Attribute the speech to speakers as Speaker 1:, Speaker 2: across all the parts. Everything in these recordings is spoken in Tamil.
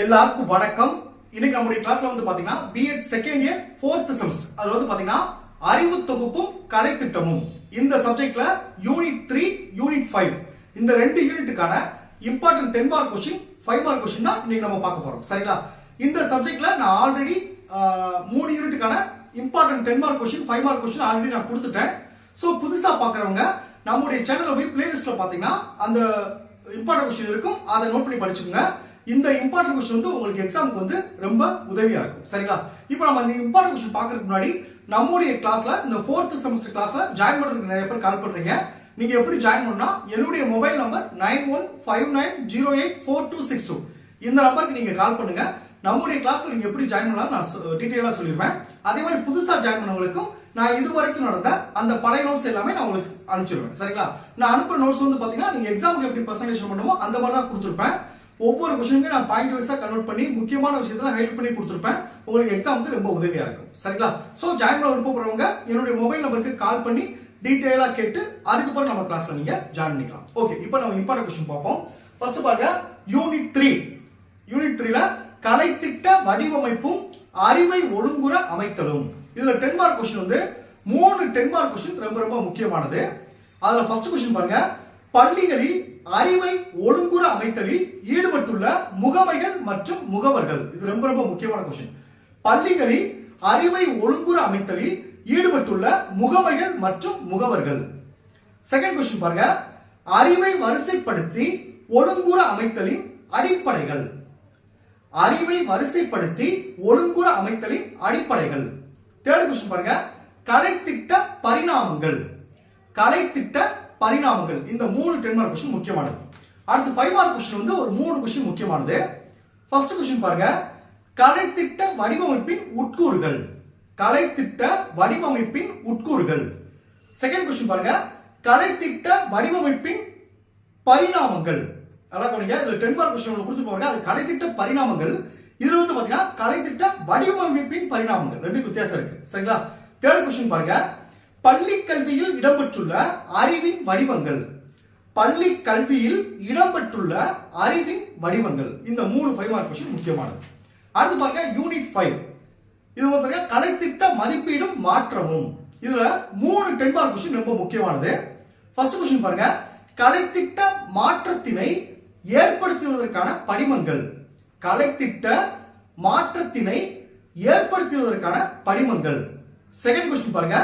Speaker 1: எல்லாருக்கும் வணக்கம். இன்னைக்கு நம்முடைய கிளாஸ்ல வந்து பாத்தீங்கன்னா BEd second year fourth semester அதுல வந்து பாத்தீங்கன்னா அறிவு தொகுப்பும் கலை திட்டமும். இந்த சப்ஜெக்ட்ல யூனிட் த்ரீ யூனிட் ஃபைவ் இந்த ரெண்டு யூனிட்டுக்கான important ten mark question five mark question தான் இன்னைக்கு நம்ம பார்க்க போறோம். சரிங்களா? இந்த சப்ஜெக்ட்ல நான் ஆல்ரெடி மூணு யூனிட்டுக்கான important ten mark question five mark question already நான் கொடுத்துட்டேன். ஸோ புதுசா பாக்குறவங்க நம்முடைய சேனல்ல போய் பிளேலிஸ்ட்ல பாத்தீங்கன்னா அந்த இம்பார்ட்டன்ட் கொஸ்டின் இருக்கும். அதை நோட் பண்ணி படிச்சுக்கோங்க. இந்த இம்பார்ட்டன்ட் கொஸ்டின் வந்து உங்களுக்கு எக்ஸாமுக்கு வந்து ரொம்ப உதவியா இருக்கும். சரிங்களா? இப்போ நம்ம இந்த இம்பார்ட்டன்ட் கொஸ்டின் பாக்குறதுக்கு முன்னாடி நம்முடைய கிளாஸ்ல இந்த ஃபோர்த் செமஸ்டர் கிளாஸ்ல ஜாயின் பண்றதுக்கு நிறைய பேர் கால் பண்றீங்க. நீங்க எப்படி ஜாயின் பண்ணா என்னுடைய mobile number nine one five nine zero eight four two six two இந்த நம்பருக்கு நீங்க கால் பண்ணுங்க. நம்முடைய கிளாஸ்ல நீங்க எப்படி ஜாயின் பண்ணலாம் நான் டீட்டெயிலாக சொல்லிடுவேன். அதே மாதிரி புதுசா ஜாயின் பண்ணவங்களுக்கும் நான் இது வரைக்கும் நடந்த அந்த பழைய நோட்ஸ் எல்லாமே நான் உங்களுக்கு அனுப்பிச்சிருவேன் சரிங்களா? நான் அனுப்புற நோட்ஸ் வந்து பாத்தீங்கன்னா நீங்க எக்ஸாமுக்கு எப்படி பர்சன்டேஷன் பண்ணுமோ அந்த மாதிரி தான் கொடுத்துருப்பேன். ஒவ்வொரு கொஸ்டினுக்கும் நான் பாயிண்ட் வைஸா கன்வெர்ட் பண்ணி முக்கியமான விஷயத்துல ஹைலைட் பண்ணி கொடுத்துருப்பேன். உங்களுக்கு எக்ஸாமுக்கு ரொம்ப உதவியா இருக்கும். சரிங்களா? சோ ஜாயின் பண்ண விருப்பப்படுறவங்க என்னுடைய மொபைல் நம்பருக்கு கால் பண்ணி டீட்டெயிலாக கேட்டு அதுக்கப்புறம் நம்ம கிளாஸ்ல நீங்க ஜாயின் பண்ணிக்கலாம். ஓகே இப்போ நம்ம இம்பார்ட்டன் கொஸ்டின் பார்ப்போம். ஃபர்ஸ்ட் பாருங்க யூனிட் த்ரீ யூனிட் த்ரீல கலைத்திட்ட வடிவமைப்பும் அறிவை ஒழுங்குற அமைத்தலும். இதுல டென் மார்க் கொஸ்டின் வந்து மூணு டென் மார்க் கொஸ்டின் ரொம்ப ரொம்ப முக்கியமானது. அதுல ஃபர்ஸ்ட் கொஸ்டின் பாருங்க பள்ளிகளில் அறிவை ஒழுங்குற அமைத்தலில் ஈடுபட்டுள்ள முகமைகள் மற்றும் முகவர்கள். இது ரொம்ப ரொம்ப முக்கியமான கொஸ்டின் பள்ளிகளில் அறிவை ஒழுங்குற அமைத்தலில் ஈடுபட்டுள்ள முகமைகள் மற்றும் முகவர்கள். செகண்ட் கொஸ்டின் பாருங்க. அறிவை வரிசைப்படுத்தி ஒழுங்குற அமைத்தலின் அடிப்படைகள். அறிவை வரிசைப்படுத்தி ஒழுங்குற அமைத்தலின் அடிப்படைகள். தேர்ட் கொஸ்டின் பாருங்க. கலைத்திட்ட பரிணாமங்கள். கலைத்திட்ட பரிணாமங்கள். இந்த மூணு டென் மார்க் கொஸ்டின் முக்கியமானது. அடுத்து ஃபைவ் மார்க் கொஸ்டின் வந்து ஒரு மூணு கொஸ்டின் முக்கியமானது. ஃபர்ஸ்ட் கொஸ்டின் பாருங்க. கலைத்திட்ட வடிவமைப்பின் உட்கூறுகள். கலைத்திட்ட வடிவமைப்பின் உட்கூறுகள். செகண்ட் கொஸ்டின் பாருங்க. கலைத்திட்ட வடிவமைப்பின் பரிணாமங்கள். நல்லா கவனிங்க. இதுல டென் மார்க் கொஸ்டின் கொடுத்து பாருங்க. அது கலைத்திட்ட பரிணாமங்கள். இதுல வந்து பாத்தீங்கன்னா கலைத்திட்ட வடிவமைப்பின் பரிணாமங்கள். ரெண்டு வித்தியாசம் இருக்கு. சரிங்களா? தேர்ட் கொஸ்டின் பாருங்க. பள்ளி கல்வியில் இடம்பெற்றுள்ள அறிவின் வடிவங்கள். பள்ளி கல்வியில் இடம்பெற்றுள்ள அறிவின் வடிவங்கள். இந்த மூணு ஃபைவ் மார்க் கொஸ்டின் முக்கியமானது. அடுத்து பாருங்க யூனிட் ஃபைவ் இது பாருங்க கலைத்திட்ட மதிப்பீடும் மாற்றமும். இதுல மூணு டென் மார்க் கொஸ்டின் ரொம்ப முக்கியமானது. ஃபர்ஸ்ட் கொஸ்டின் பாருங்க கலைத்திட்ட மாற்றத்தினை ஏற்படுத்துவதற்கான படிமங்கள். கலைத்திட்ட மாற்றத்தினை ஏற்படுத்துவதற்கான படிமங்கள். செகண்ட் கொஸ்டின் பாருங்க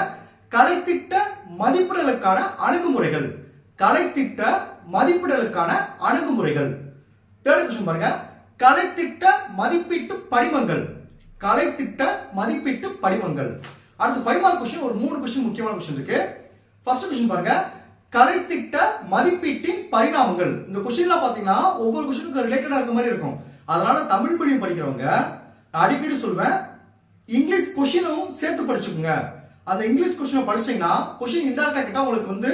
Speaker 1: கலைத்திட்ட மதிப்பிடலுக்கான அணுகுமுறைகள். கலைத்திட்ட மதிப்பிடலுக்கான அணுகுமுறைகள். தேர்ட் கொஸ்டின் பாருங்க. கலைத்திட்ட மதிப்பீட்டு படிமங்கள் கலைத்திட்ட மதிப்பீட்டு படிமங்கள் அடுத்து ஃபைவ் மார்க் கொஸ்டின் ஒரு மூணு கொஸ்டின் முக்கியமான கொஸ்டின் இருக்கு. ஃபர்ஸ்ட் கொஸ்டின் பாருங்க. கலைத்திட்ட மதிப்பீட்டின் பரிணாமங்கள். இந்த கொஸ்டின்லாம் பாத்தீங்கன்னா ஒவ்வொரு கொஸ்டினுக்கு ரிலேட்டடா இருக்க மாதிரி இருக்கும். அதனால தமிழ் மீடியம் படிக்கிறவங்க அடிக்கடி சொல்வேன் இங்கிலீஷ் கொஸ்டினும் சேர்த்து படிச்சுக்கோங்க. அந்த இங்கிலீஷ் கொஸ்டினை படிச்சீங்கன்னா கொஸ்டின் இன்டெரக்டா கேட்டா உங்களுக்கு வந்து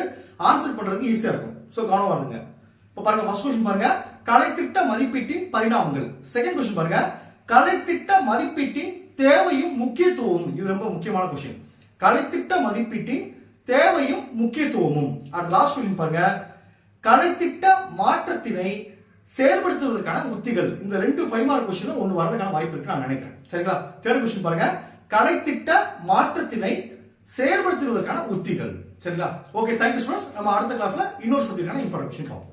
Speaker 1: ஆன்சர் பண்றதுக்கு ஈஸியா இருக்கும். ஸோ கவனமா இருங்க இப்போ பாருங்க ஃபர்ஸ்ட் கொஸ்டின் பாருங்க. கலைத்திட்ட மதிப்பீட்டின் பரிணாமங்கள். செகண்ட் கொஸ்டின் பாருங்க. கலைத்திட்ட மதிப்பீட்டின் தேவையும் முக்கியத்துவமும். இது ரொம்ப முக்கியமான கொஸ்டின் கலைத்திட்ட மதிப்பீட்டின் தேவையும் முக்கியத்துவமும். அடுத்த லாஸ்ட் கொஸ்டின் பாருங்க. கலைத்திட்ட மாற்றத்தினை செயல்படுத்துவதற்கான உத்திகள். இந்த ரெண்டு ஃபைவ் மார்க் கொஸ்டின் ஒன்று வரதுக்கான வாய்ப்பு இருக்கு நான் நினைக்கிறேன். சரிங்களா? தேர்ட் கொஸ்டின் பாருங்க. கலைத்திட்ட மாற்றத்தினை செயல்படுத்துவதற்கான உத்திகள். சரிங்களா? ஓகே தேங்க்யூ ஸ்டூடெண்ட்ஸ் நம்ம அடுத்த கிளாஸ்ல இன்னொரு சப்ஜெக்டான இன்ஃபர்மேஷன் பார்ப்போம்.